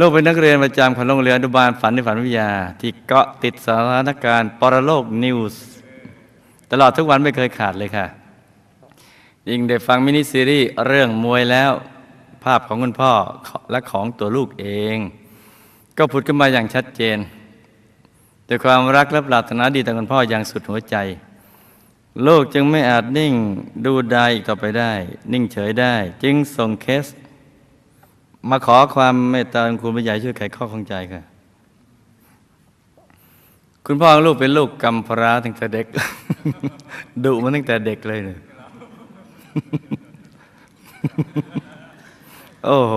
ลูกเป็นนักเรียนประจำของโรงเรียนอนุบาลฝันในฝันวิทยา ที่เกาะติดสถานการณ์ปรโลกนิวส์ตลอดทุกวันไม่เคยขาดเลยค่ะ ยิ่งได้ฟังมินิซีรีส์เรื่องมวยแล้ว ภาพของคุณพ่อและของตัวลูกเอง ก็ผุดขึ้นมาอย่างชัดเจนด้วยความรักและปรารถนาดีต่อคุณพ่ออย่างสุดหัวใจ โลกจึงไม่อาจนิ่งดูไดายอีกต่อไปได้ นิ่งเฉยได้ จึงส่งเคส มาขอความเมตตาคุณผู้ใหญ่ช่วยไขข้อข้องใจค่ะ คุณพ่อลูกเป็นลูกกำพร้าตั้งแต่เด็ก ดุมาตั้งแต่เด็กเลยเนี่ยโอ้โห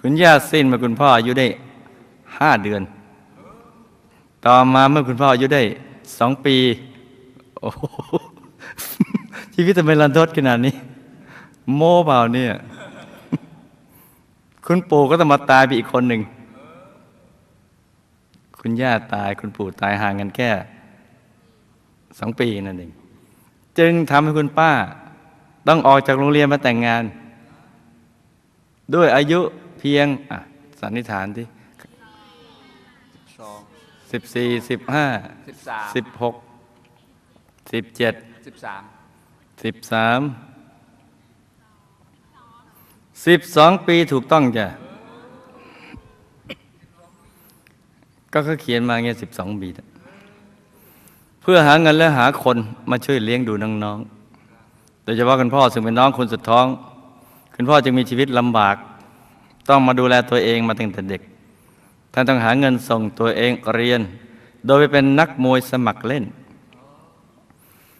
คุณย่าสิ้นมาคุณพ่ออายุได้ห้าเดือน ต่อมาเมื่อคุณพ่ออายุได้ สองปี โอ้โหชีวิตทำไมรันทดขนาดนี้ โม่เปล่าเนี่ย คุณปู่ก็ต้องมาตายไปอีกคนหนึ่ง คุณย่าตายคุณปู่ตายห่างกันแค่สองปีนั่นเอง จึงทำให้คุณป้า ต้องออกจากโรงเรียนมาแต่งงาน ด้วยอายุเพียงอะสันนิษฐานที่ สิบสี่สิบห้าสิบสามสิบหกสิบเจ็ดสิบสามสิบสามสิบสองปีถูกต้องจ้ะก็เขาเขียนมาเงี้ยสิบสองปีน่ะเพื่อหาเงินและหาคนมาช่วยเลี้ยงดูน้องๆโดยเฉพาะคุณพ่อซึ่งเป็นน้องคนสุดท้อง คุณพ่อจึงมีชีวิตลำบาก ต้องมาดูแลตัวเองมาตั้งแต่เด็ก ท่านต้องหาเงินส่งตัวเองเรียน โดยไปเป็นนักมวยสมัครเล่น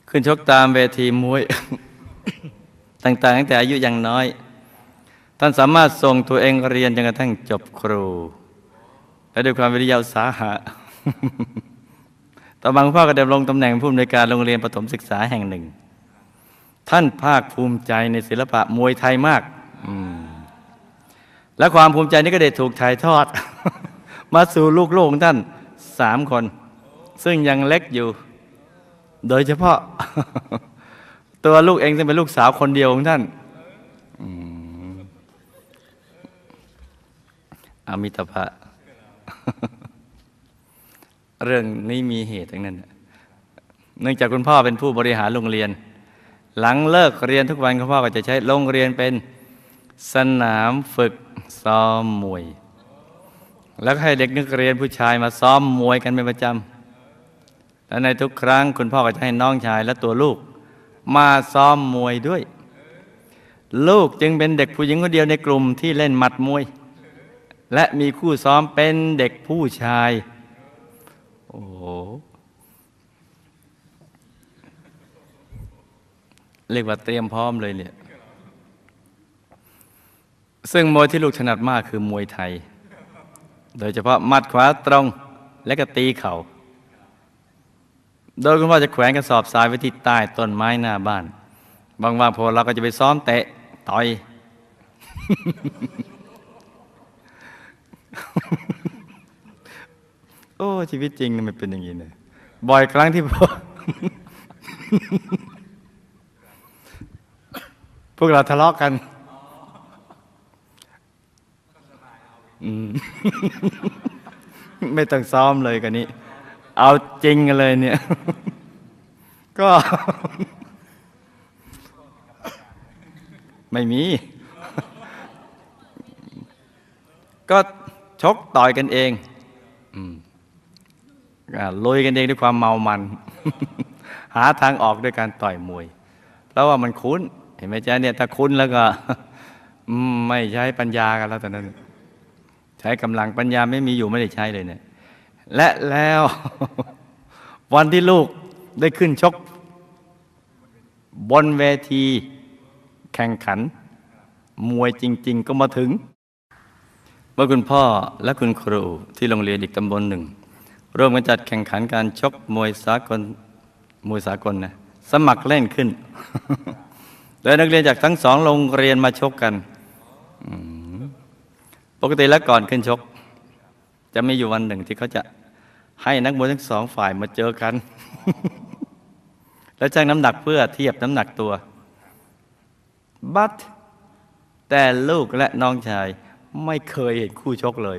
ขึ้นชกตามเวทีมวย ต่างๆตั้งแต่อายุยังน้อย ท่านสามารถส่งตัวเองเรียนจนกระทั่งจบครู และด้วยความวิริยะสาหะต่อมาพ่อก็ดำรงตำแหน่งผู้อำนวยการโรงเรียนประถมศึกษาแห่งหนึ่ง ท่านภาคภูมิใจในศิลปะมวยไทยมากมและความภูมิใจนี้ก็ได้ถูกถ่ายทอด มาสู่ลูกๆของท่านสามคน ซึ่งยังเล็กอยู่ โดยเฉพาะ ตัวลูกเองซึ่งเป็นลูกสาวคนเดียวของท่านอมิตภะเรื่องนี้มีเหตุทั้งนั้น เนื่องจากคุณพ่อเป็นผู้บริหารโรงเรียน หลังเลิกเรียนทุกวันคุณพ่อก็จะใช้โรงเรียนเป็นสนามฝึกซ้อมมวย แล้วให้เด็กนักเรียนผู้ชายมาซ้อมมวยกันเป็นประจำ และในทุกครั้งคุณพ่อก็จะให้น้องชายและตัวลูก มาซ้อมมวยด้วย ลูกจึงเป็นเด็กผู้หญิงคนเดียวในกลุ่มที่เล่นหมัดมวย และมีคู่ซ้อมเป็นเด็กผู้ชาย โอ้โห เรียกว่าเตรียมพร้อมเลยเนี่ย ซึ่งมวยที่ลูกถนัดมากคือมวยไทย โดยเฉพาะมัดขวาตรงและก็ตีเขา่าโดยคุณพ่อจะแขวนกระสอบทรายไว้ที่ใต้ต้นไม้หน้าบ้าน บางวันพอเราก็จะไปซ้อมเตะต่อย โอ้ ชีวิตจริงมันเป็นอย่างนี้เลยบ่อยครั้งที่พ่อพวกเราทะเลาะกันอืม ไม่ต้องซ้อมเลยกันนี้ เอาจริงกันเลยเนี่ย ก็ ไม่มี ก็ชกต่อยกันเองอืมอ่าลุยกันเองด้วยความเมามัน หาทางออกด้วยการต่อยมวย เพราะว่ามันคุ้น เห็นไหมจ๊ะเนี่ย ถ้าคุ้นแล้วก็ ไม่ใช้ปัญญากันแล้วตอนนั้น ใช้กำลังปัญญาไม่มีอยู่ไม่ได้ใช้เลยเนี่ย และแล้ว วันที่ลูกได้ขึ้นชก บนเวที แข่งขัน มวยจริง ๆ ก็มาถึง เมื่อคุณพ่อและคุณครูที่โรงเรียนอีกตำบลหนึ่ง ร่วมกันจัดแข่งขันการชกมวยสากลมวยสากลนะสมัครเล่นขึ้นโดยนักเรียนจากทั้งสองโรงเรียนมาชกกัน ปกติแล้วก่อนขึ้นชก จะมีอยู่วันหนึ่งที่เขาจะให้นักมวยทั้งสองฝ่ายมาเจอกัน แล้วชั่งน้ำหนักเพื่อเทียบน้ำหนักตัว บัตแต่ลูกและน้องชายไม่เคยเห็นคู่ชกเลย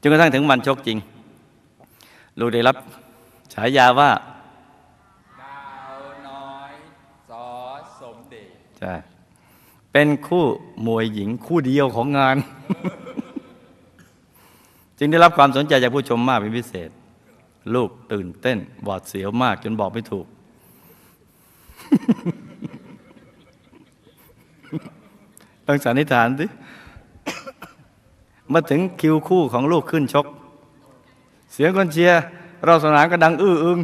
จนกระทั่งถึงวันชกจริง ลูกได้รับฉายาว่าดาวน้อยสอสมเด็จใช่ เป็นคู่มวยหญิงคู่เดียวของงาน จึงได้รับความสนใจจากผู้ชมมากเป็นพิเศษ ลูกตื่นเต้นหวาดเสียวมากจนบอกไม่ถูก ต้องสันนิษฐานสิมาถึงคิวคู่ของลูกขึ้นชก เสียงคนเชียร์เราสนามก็ดังอื้ออึง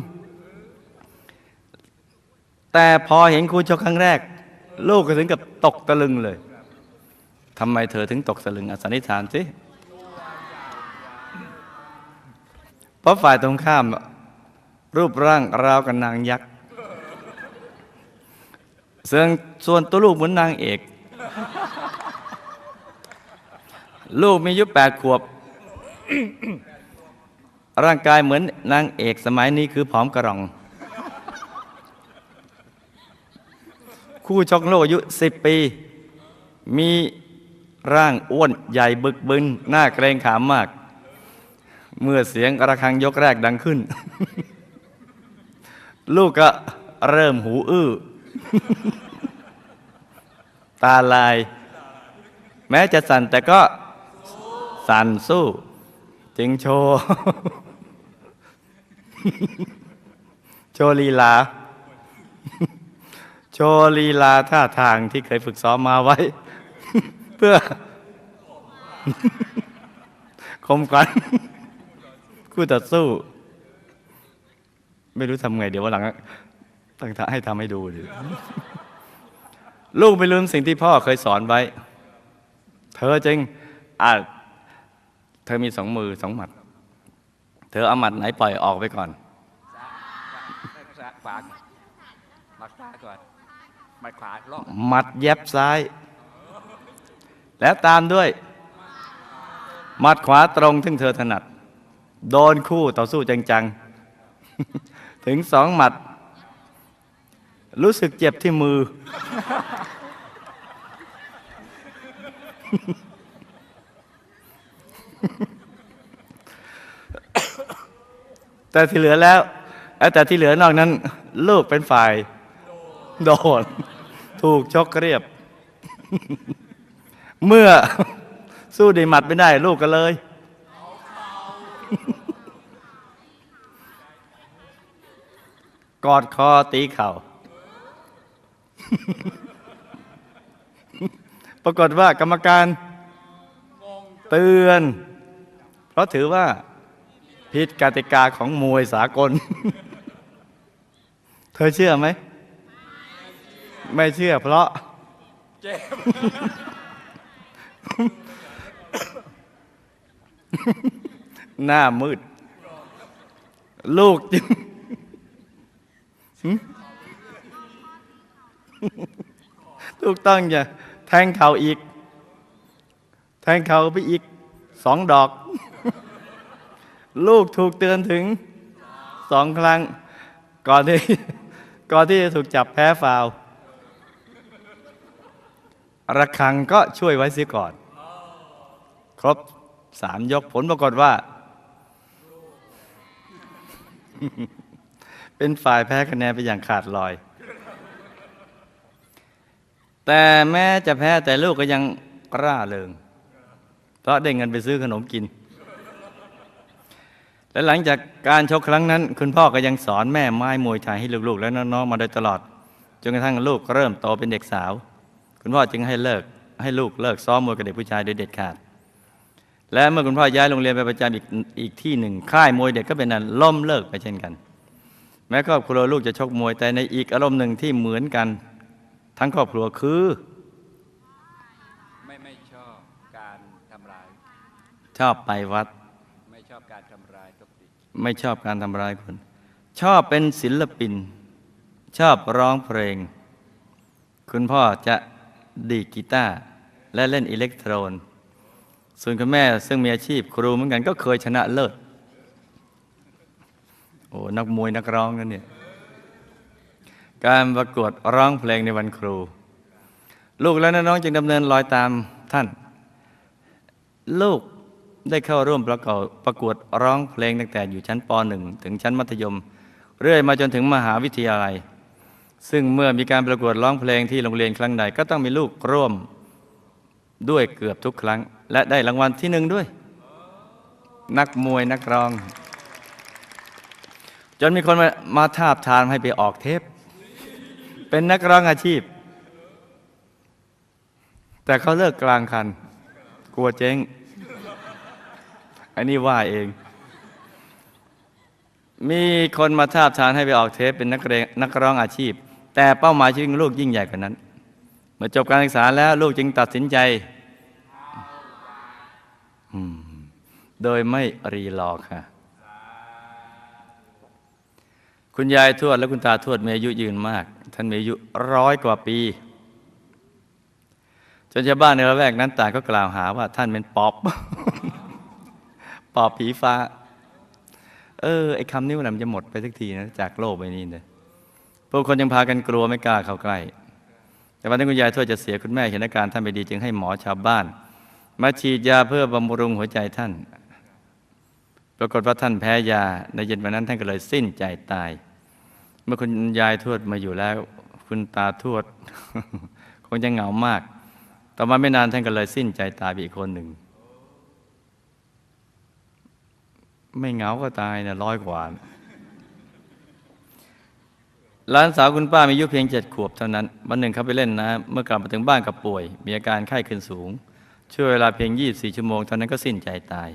แต่พอเห็นคู่ชกครั้งแรก ลูกก็ถึงกับตกตะลึงเลยทำไมเธอถึงตกตะลึงอสันนิษฐานสิเพราะฝ่ายตรงข้าม รูปร่างราวกับนางยักษ์ส่วนส่วนตัวลูกเหมือนนางเอก ลูกมีอายุแปดขวบ ร่างกายเหมือนนางเอกสมัยนี้คือผอมกระรอง คู่ชกโลกอายุสิบปี มีร่างอ้วนใหญ่บึกบึนหน้าเกรงขามมาก เมื่อเสียงระฆังยกแรกดังขึ้น ลูกก็เริ่มหูอื้อ ตาลาย แม้จะสั่นแต่ก็สั่นสู้ จึงโชว์ โชว์ลีลา โชว์ลีลาท่าทางที่เคยฝึกซ้อมมาไว้ เพื่อคมกันคู่ต่อสู้ ไม่รู้ทำไง เดี๋ยววันหลังตั้งท่าให้ทำให้ดูดิลูกไม่ลืมสิ่งที่พ่อเคยสอนไว้ เธอจึงอะเธอมีสองมือสองหมัด เธอเอาหมัดไหนปล่อยออกไปก่อน ซ้ายขวามัดซ้ายก่อน มัดขวาลอกหมัดแยบซ้าย แล้วตามด้วย หมัดขวาตรงซึ่งเธอถนัด โดนคู่ต่อสู้จังๆ ถึงสองหมัด รู้สึกเจ็บที่มือ แต่ที่เหลือแล้วแต่ที่เหลือนอกนั้น ลูกเป็นฝ่าย โดน ถูกชกเรียบ เมื่อสู้ดีหมัดไม่ได้ ลูกก็เลย กอดคอตีเข่า ปรากฏว่ากรรมการเตือน เพราะถือว่าผิดกติกาของมวยสากล เธอเชื่อไหม ไม่เชื่อเพราะเจ็บหน้ามืด ลูกจึงหึถูกต้องจ้ะแทงเข่าอีก แทงเข่าไปอีกสองดอก ลูกถูกเตือนถึงสองครั้ง ก่อนที่ก่อนที่จะถูกจับแพ้ฟาว ระคังก็ช่วยไว้เสียก่อน ครบสามยกผลปรากฏว่า เป็นฝ่ายแพ้คะแนนไปอย่างขาดลอย แต่แม้จะแพ้แต่ลูกก็ยังร่าเริง เพราะได้เงินไปซื้อขนมกิน และหลังจากการชกครั้งนั้น คุณพ่อก็ยังสอนแม่ไม้มวยไทยให้ลูกๆ และน้องๆมาโดยตลอดจนกระทั่งลูกเริ่มโตเป็นเด็กสาว คุณพ่อจึงให้เลิกให้ลูกเลิกซ้อมมวยกับเด็กผู้ชายโดยเด็ดขาด และเมื่อคุณพ่อย้ายโรงเรียนไปประจำอีกอีกที่หนึ่งค่ายมวยเด็กก็เป็นอันล่มเลิกไปเช่นกัน แม้ครอบครัวลูกจะชกมวยแต่ในอีกอารมณ์หนึ่งที่เหมือนกัน ทั้งครอบครัวคือ ไม่ไม่ชอบการทำร้าย ชอบไปวัด ไม่ชอบการทำร้ายทุบตีไม่ชอบการทำร้ายคน ชอบเป็นศิลปิน ชอบร้องเพลง คุณพ่อจะ ดีกีตาร์และเล่นอิเล็กโทรน ส่วนคุณแม่ซึ่งมีอาชีพครูเหมือนกันก็เคยชนะเลิศโอ้นักมวยนักร้องนั่นเนี่ยการประกวดร้องเพลงในวันครู ลูกและน้องๆจึงดำเนินรอยตามท่าน ลูกได้เข้าร่วมประกวดประกวดร้องเพลงตั้งแต่อยู่ชั้นป .1 ถึงชั้นมัธยม เรื่อยมาจนถึงมหาวิทยาลัย ซึ่งเมื่อมีการประกวดร้องเพลงที่โรงเรียนครั้งใดก็ต้องมีลูกร่วมด้วยเกือบทุกครั้ง และได้รางวัลที่หนึ่งด้วย นักมวยนักร้อง จนมีคนมามาทาบทามให้ไปออกเทป เป็นนักร้องอาชีพ แต่เขาเลิกกลางคัน กลัวเจ๊งอันนี้ว่าเอง มีคนมาทาบทามให้ไปออกเทปเป็นนักเรียนนักร้องอาชีพ แต่เป้าหมายชีวิตของลูกยิ่งใหญ่กว่านั้น เมื่อจบการศึกษาแล้วลูกจึงตัดสินใจ โดยไม่รีรอค่ะ คุณยายทวดและคุณตาทวดมีอายุยืนมาก ท่านมีอายุร้อยกว่าปี จนชาวบ้านในละแวกนั้นต่างก็กล่าวหาว่าท่านเป็นปอบ ปอบผีฟ้า เออไอ้คำนี้มันจะหมดไปสักทีนะจากโลกใบนี้เลยผู้คนยังพากันกลัวไม่กล้าเข้าใกล้ แต่วันที่คุณยายทวดจะเสียคุณแม่เห็นอาการท่านไม่ดี จึงให้หมอชาวบ้าน มาฉีดยาเพื่อบำรุงหัวใจท่าน ปรากฏว่าท่านแพ้ยาในเย็นวันนั้นท่านก็เลยสิ้นใจตาย เมื่อคุณยายทวดมาอยู่แล้ว คุณตาทวด คงจะเหงามาก ต่อมาไม่นานท่านก็เลยสิ้นใจตายไปอีกคนหนึ่ง ไม่เหงาก็ตายนะร้อยกว่าหลานสาวคุณป้ามีอายุเพียงเจ็ดขวบเท่านั้นวันหนึ่งเขาไปเล่นนะเมื่อกลับมาถึงบ้านกับป่วย มีอาการไข้ขึ้นสูง ช่วยเวลาเพียง 24 ชั่วโมงเท่านั้นก็สิ้นใจตาย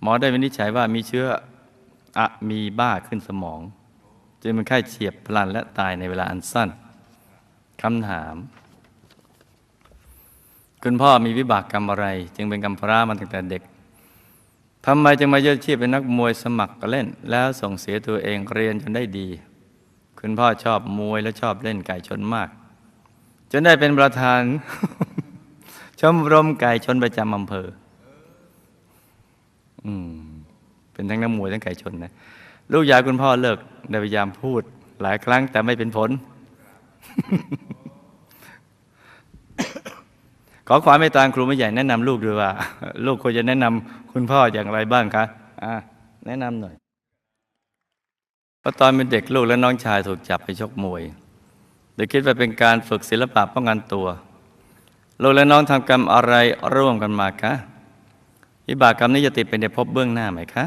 หมอได้วินิจฉัยว่ามีเชื้ออะมีบ้าขึ้นสมองจึงเป็นไข้เฉียบพลันและตายในเวลาอันสั้นคำถาม คุณพ่อมีวิบากกรรมอะไร จึงเป็นกรรมพร้ามาตั้งแต่เด็ก ทำไมจึงมายึดอาชีพเป็นนักมวยสมัครเล่น แล้วส่งเสียตัวเองเรียนจนได้ดี คุณพ่อชอบมวยและชอบเล่นไก่ชนมาก จนได้เป็นประธาน ชมรมไก่ชนประจำอำเภอ อืม เป็นทั้งนักมวยทั้งไก่ชนนะ ลูกยายคุณพ่อเลิกได้พยายามพูด หลายครั้งแต่ไม่เป็นผล ขอความเมตตาครูไม่ใหญ่แนะนำลูกด้วยว่า ลูกควรจะแนะนำคุณพ่ออย่างไรบ้างคะอ่าแนะนำหน่อยพราะตอนเป็นเด็กลูกและน้องชายถูกจับไปชกมวย โดยคิดว่าเป็นการฝึกศิลปะป้องกันตัว ลูกและน้องทำกรรมอะไรร่วมกันมาคะวิบากกรรมนี้จะติดเป็นในภพเบื้องหน้าไหมคะ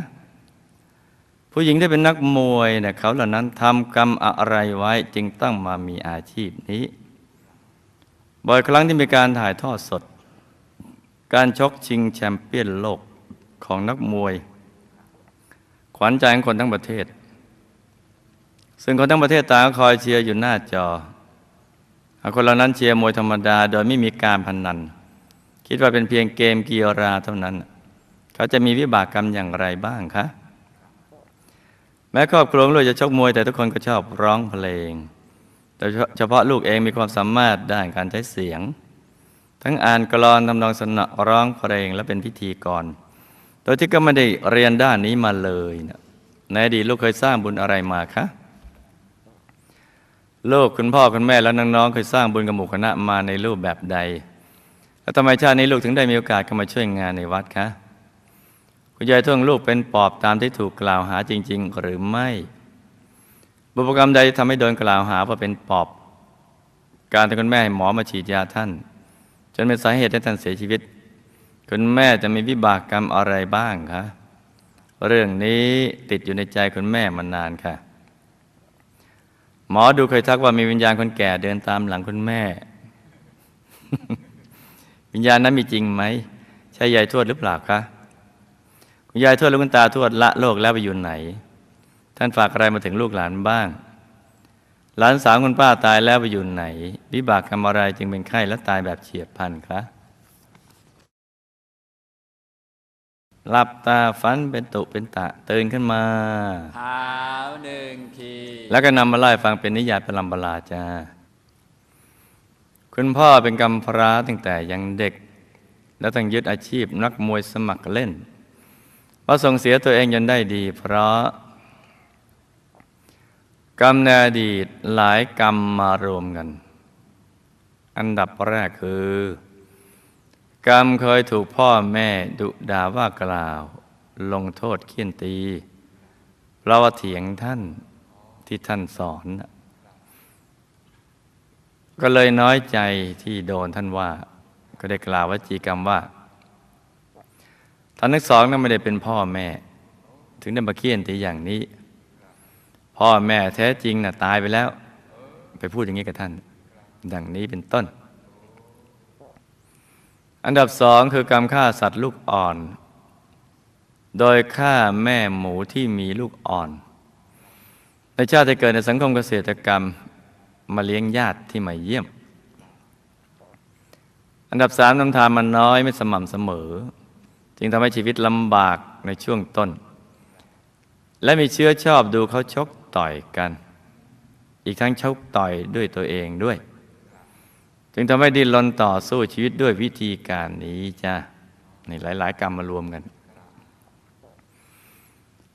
ผู้หญิงที่เป็นนักมวยเนี่ยเขาเหล่านั้นทำกรรมอะไรไว้จึงต้องมามีอาชีพนี้ บ่อยครั้งที่มีการถ่ายทอดสด การชกชิงแชมเปี้ยนโลกของนักมวย ขวัญใจของคนทั้งประเทศ ซึ่งคนทั้งประเทศต่างคอยเชียร์อยู่หน้าจอคนเหล่านั้นเชียร์มวยธรรมดา โดยไม่มีการพนนัน คิดว่าเป็นเพียงเกมกีฬาเท่านั้น เขาจะมีวิบากกรรมอย่างไรบ้างคะแม้ครอบครัวของลูกจะชกมวยแต่ทุกคนก็ชอบร้องเพลง แต่เฉพาะลูกเองมีความสามารถด้านการใช้เสียง ทั้งอ่านกลอนทำนองสนอร้องเพลงและเป็นพิธีกร โดยที่ก็ไม่ได้เรียนด้านนี้มาเลยนะในอดีตลูกเคยสร้างบุญอะไรมาคะลูกคุณพ่อคุณแม่และน้องๆเคยสร้างบุญกับหมู่คณะมาในรูปแบบใดแล้วทำไมชาตินี้ลูกถึงได้มีโอกาสเข้ามาช่วยงานในวัดคะคุณยายท่วงลูกเป็นปอบตามที่ถูกกล่าวหาจริง ๆ หรือไม่ บุพกรรมใดทำให้โดนกล่าวหาว่าเป็นปอบ การที่คุณแม่ให้หมอมาฉีดยาท่าน จนเป็นสาเหตุให้ท่านเสียชีวิต คุณแม่จะมีวิบากกรรมอะไรบ้างคะเรื่องนี้ติดอยู่ในใจคุณแม่มานานค่ะ หมอดูเคยทักว่ามีวิญญาณคนแก่เดินตามหลังคุณแม่ วิญญาณนั้นมีจริงไหมใช่ยายทวดหรือเปล่าคะคุณยายทวดและคุณตาทวดละโลกแล้วไปอยู่ไหน ท่านฝากอะไรมาถึงลูกหลานบ้าง หลานสาวคุณป้าตายแล้วไปอยู่ไหน วิบากกรรมอะไรจึงเป็นไข้และตายแบบเฉียบพลันคะหลับตาฝันเป็นตุเป็นตะตื่นขึ้นมาเท้าหนึ่งทีแล้วก็นำมาไล่าให้ฟังเป็นนิยายประลำบลาจ้าคุณพ่อเป็นกำพร้าตั้งแต่ยังเด็ก แล้วต้องยึดอาชีพนักมวยสมัครเล่นเพราะส่งเสียตัวเองจนได้ดี เพราะ กรรมในอดีตหลายกรรมมารวมกัน อันดับแรกคือ กรรมเคยถูกพ่อแม่ดุด่าว่ากล่าว ลงโทษเคี่ยนตีเพราะว่าเถียงท่านที่ท่านสอน ก็เลยน้อยใจที่โดนท่านว่า ก็ได้กล่าววจีกรรมว่าท่านทั้งสองนั้นไม่ได้เป็นพ่อแม่ ถึงได้มาเคี่ยนตีอย่างนี้ พ่อแม่แท้จริงน่ะตายไปแล้ว ไปพูดอย่างนี้กับท่าน ดังนี้เป็นต้น อันดับสองคือกรรมฆ่าสัตว์ลูกอ่อน โดยฆ่าแม่หมูที่มีลูกอ่อน ในชาติที่เกิดในสังคมเกษตรกรรมมาเลี้ยงญาติที่มาเยี่ยม อันดับสามนำทานมันน้อยไม่สม่ำเสมอ จึงทำให้ชีวิตลำบากในช่วงต้น และมีเชื้อชอบดูเขาชก ต่อยกัน อีกทั้งชกต่อยด้วยตัวเองด้วย จึงทำให้ดิ้นรนต่อสู้ชีวิตด้วยวิธีการนี้จ้าในหลาย ๆ กรรมมารวมกัน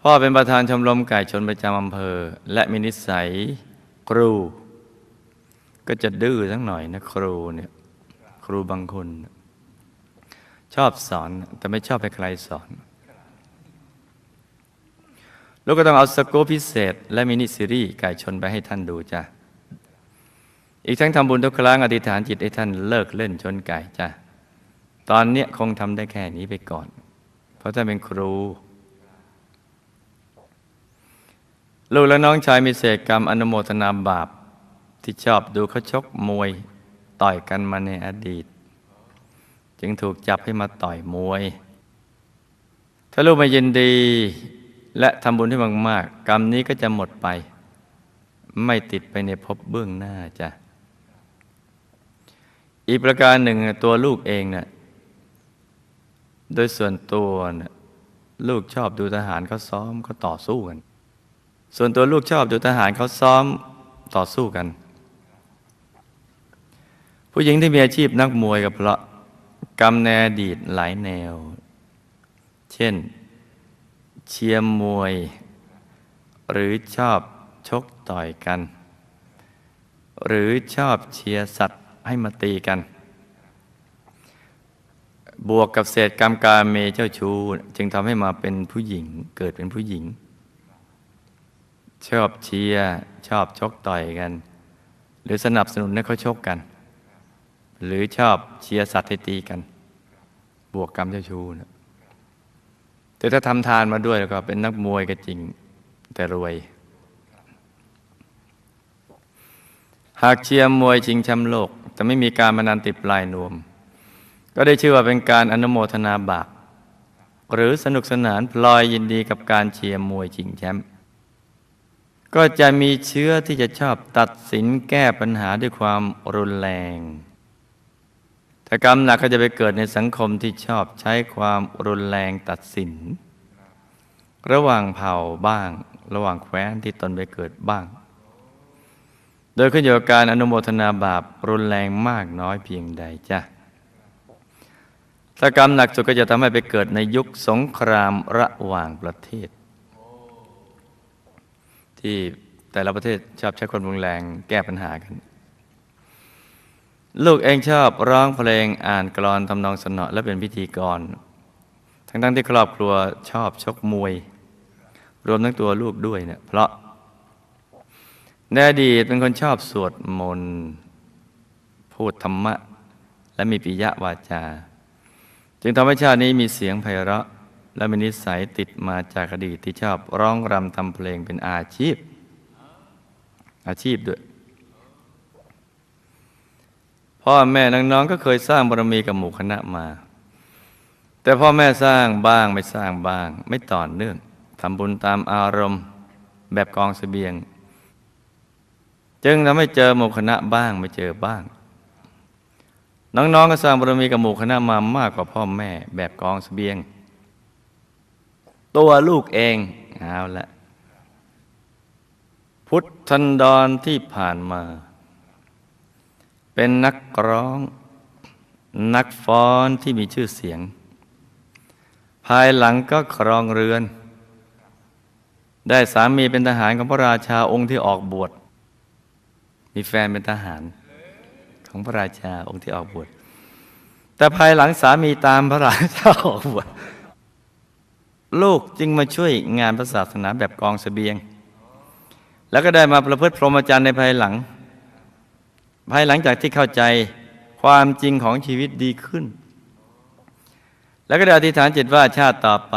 พ่อเป็นประธานชมรมไก่ชนประจำอำเภอ และมีนิสัยครู ก็จะดื้อทั้งหน่อยนะครูเนี่ยครูบางคน ชอบสอนแต่ไม่ชอบให้ใครสอน ลูกก็ต้องเอาสกู๊ปพิเศษ และมินิซีรีส์ไก่ชนไปให้ท่านดูจ้ะ อีกทั้งทำบุญทุกครั้งอธิษฐานจิตให้ท่านเลิกเล่นชนไก่จ้ะ ตอนเนี้ยคงทำได้แค่นี้ไปก่อน เพราะท่านเป็นครู ลูกและน้องชายมีเศษกรรมอนุโมทนาบาป ที่ชอบดูเขาชกมวยต่อยกันมาในอดีต จึงถูกจับให้มาต่อยมวย ถ้าลูกไม่ยินดี และทำบุญให้มากๆ กรรมนี้ก็จะหมดไป ไม่ติดไปในภพเบื้องหน้าจ้ะอีกประการหนึ่งตัวลูกเองเนี่ยโดยส่วนตัวนี่ยลูกชอบดูทหารเขาซ้อมเขาต่อสู้กัน ส่วนตัวลูกชอบดูทหารเขาซ้อมต่อสู้กัน ผู้หญิงที่มีอาชีพนักมวยกับเพราะกรรมในอดีตหลายแนว เช่น เชียร์มวย หรือชอบชกต่อยกัน หรือชอบเชียร์สัตว์ให้มาตีกัน บวกกับเศษกรรมการเมเจ้าชู้จึงทำให้มาเป็นผู้หญิงเกิดเป็นผู้หญิง ชอบเชียร์ชอบชกต่อยกัน หรือสนับสนุนให้เขาชกกัน หรือชอบเชียร์สัตว์ให้ตีกัน บวกกรรมเจ้าชู้นะ แต่ถ้าทำทานมาด้วยแล้วก็เป็นนักมวยก็จริงแต่รวย หากเชียร์มวยชิงแชมป์โลก แต่ไม่มีการมานันติดปลายนวม ก็ได้ชื่อว่าเป็นการอนุโมทนาบาปหรือสนุกสนานพลอยยินดีกับการเชียร์มวยชิงแชมป์ก็จะมีเชื้อที่จะชอบตัดสินแก้ปัญหาด้วยความรุนแรง ทถ้ากรรมหนักก็จะไปเกิดในสังคมที่ชอบใช้ความรุนแรงตัดสิน ระหว่างเผ่าบ้าง ระหว่างแคว้นที่ตนไปเกิดบ้าง โดยขึ้นอยู่กับการอนุโมทนาบาปรุนแรงมากน้อยเพียงใดจ้ะถ้ากรรมหนักสุดก็จะทำให้ไปเกิดในยุคสงครามระหว่างประเทศ ที่แต่ละประเทศชอบใช้ความรุนแรงแก้ปัญหากัน ลูกเองชอบร้องเพลงอ่านกลอนทำนองสนอและเป็นพิธีกร ทั้งๆที่ครอบครัวชอบชกมวย รวมทั้งตัวลูกด้วยเนี่ยเพราะในอดีตเป็นคนชอบสวดมนต์พูดธรรมะ และมีปิยวาจา จึงทำให้ชาตินี้มีเสียงไพเราะ และมีนิสัยติดมาจากอดีตที่ชอบร้องรำทำเพลงเป็นอาชีพ อาชีพด้วย พ่อแม่น้องๆก็เคยสร้างบารมีกับหมู่คณะมา แต่พ่อแม่สร้างบ้างไม่สร้างบ้าง ไม่ต่อเนื่องทำบุญตามอารมณ์แบบกองเสบียง จึงทำให้เจอหมู่คณะบ้างไม่เจอบ้าง น้องๆก็สร้างบารมีกับหมู่คณะมามากกว่าพ่อแม่แบบกองเสบียง ตัวลูกเองเอาละพุทธันดรที่ผ่านมา เป็นนักร้อง นักฟ้อนที่มีชื่อเสียง ภายหลังก็ครองเรือน ได้สามีเป็นทหารของพระราชาองค์ที่ออกบวชมีแฟนเป็นทหารของพระราชาองค์ที่ออกบวชแต่ภายหลังสามีตามพระราชาออกบวชลูกจึงมาช่วยงานพระศาสนาแบบกองเสบียง แล้วก็ได้มาประพฤติพรหมจรรย์ในภายหลัง ภายหลังจากที่เข้าใจความจริงของชีวิตดีขึ้น แล้วก็ได้อธิษฐานจิตว่าชาติต่อไป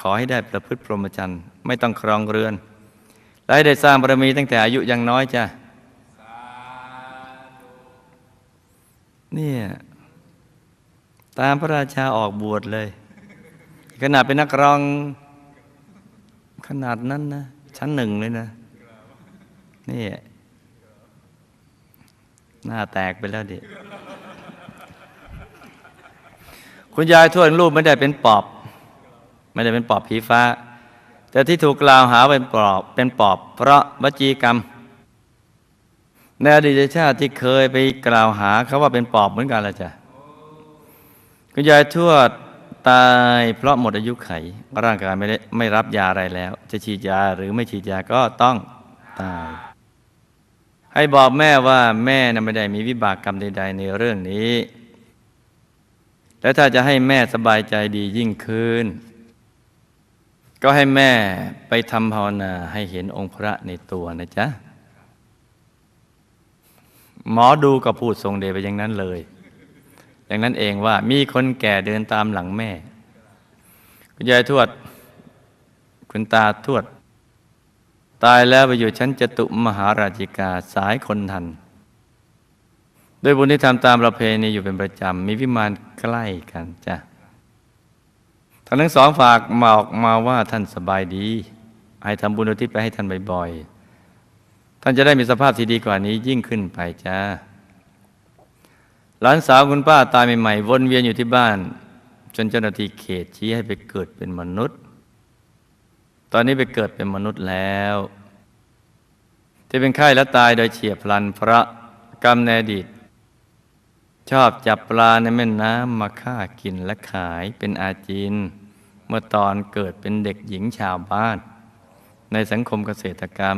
ขอให้ได้ประพฤติพรหมจรรย์ ไม่ต้องครองเรือน และให้ได้สร้างบารมีตั้งแต่อายุยังน้อยจ้ะเนี่ยตามพระราชาออกบวชเลย ขนาดเป็นนักร้อง ขนาดนั้นนะ ชั้นหนึ่งเลยนะนี่ หน้าแตกไปแล้วดิ คุณยายทวดลูกไม่ได้เป็นปอบ ไม่ได้เป็นปอบผีฟ้า แต่ที่ถูกกล่าวหาเป็นปอบเป็นปอบ เพราะวจีกรรมในอดีตชาติที่เคยไปกล่าวหาเขาว่าเป็นปอบเหมือนกันละจ้ะคุณยายทวดตายเพราะหมดอายุไข ร่างกายไม่ได้ไม่รับยาอะไรแล้ว จะฉีดยาหรือไม่ฉีดยาก็ต้องตาย ให้บอกแม่ว่าแม่นะไม่ได้มีวิบากกรรมใด ๆ ในเรื่องนี้ และถ้าจะให้แม่สบายใจดียิ่งขึ้น ก็ให้แม่ไปทำภาวนาให้เห็นองค์พระในตัวนะจ๊ะ หมอดูก็พูดทรงเดชไปอย่างนั้นเลย อย่างนั้นเองว่ามีคนแก่เดินตามหลังแม่ คุณยายทวด คุณตาทวด ตายแล้วไปอยู่ชั้นจตุมหาราชิกาสายคนทันโดยบุญที่ทำตามประเพณีอยู่เป็นประจำ มีวิมานใกล้กันจ้ะท่านทั้งสองฝากมาออกมาว่าท่านสบายดี ให้ทำบุญอุทิศไปให้ท่านบ่อยๆ ท่านจะได้มีสภาพที่ดีกว่านี้ยิ่งขึ้นไปจ้าหลานสาวคุณป้าตายใหม่ๆวนเวียนอยู่ที่บ้าน จนเจ้าหน้าที่เขตชี้ให้ไปเกิดเป็นมนุษย์ ตอนนี้ไปเกิดเป็นมนุษย์แล้ว ที่เป็นไข้และตายโดยเฉียบพลัน เพราะกรรมในอดีต ชอบจับปลาในแม่น้ำมาฆ่ากินและขายเป็นอาจิน เมื่อตอนเกิดเป็นเด็กหญิงชาวบ้าน ในสังคมเกษตรกรรม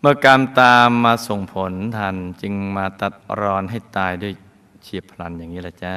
เมื่อกรรมตามมาส่งผลทันจึงมาตัดรอนให้ตายด้วยเฉียบพลันอย่างนี้ละจ้า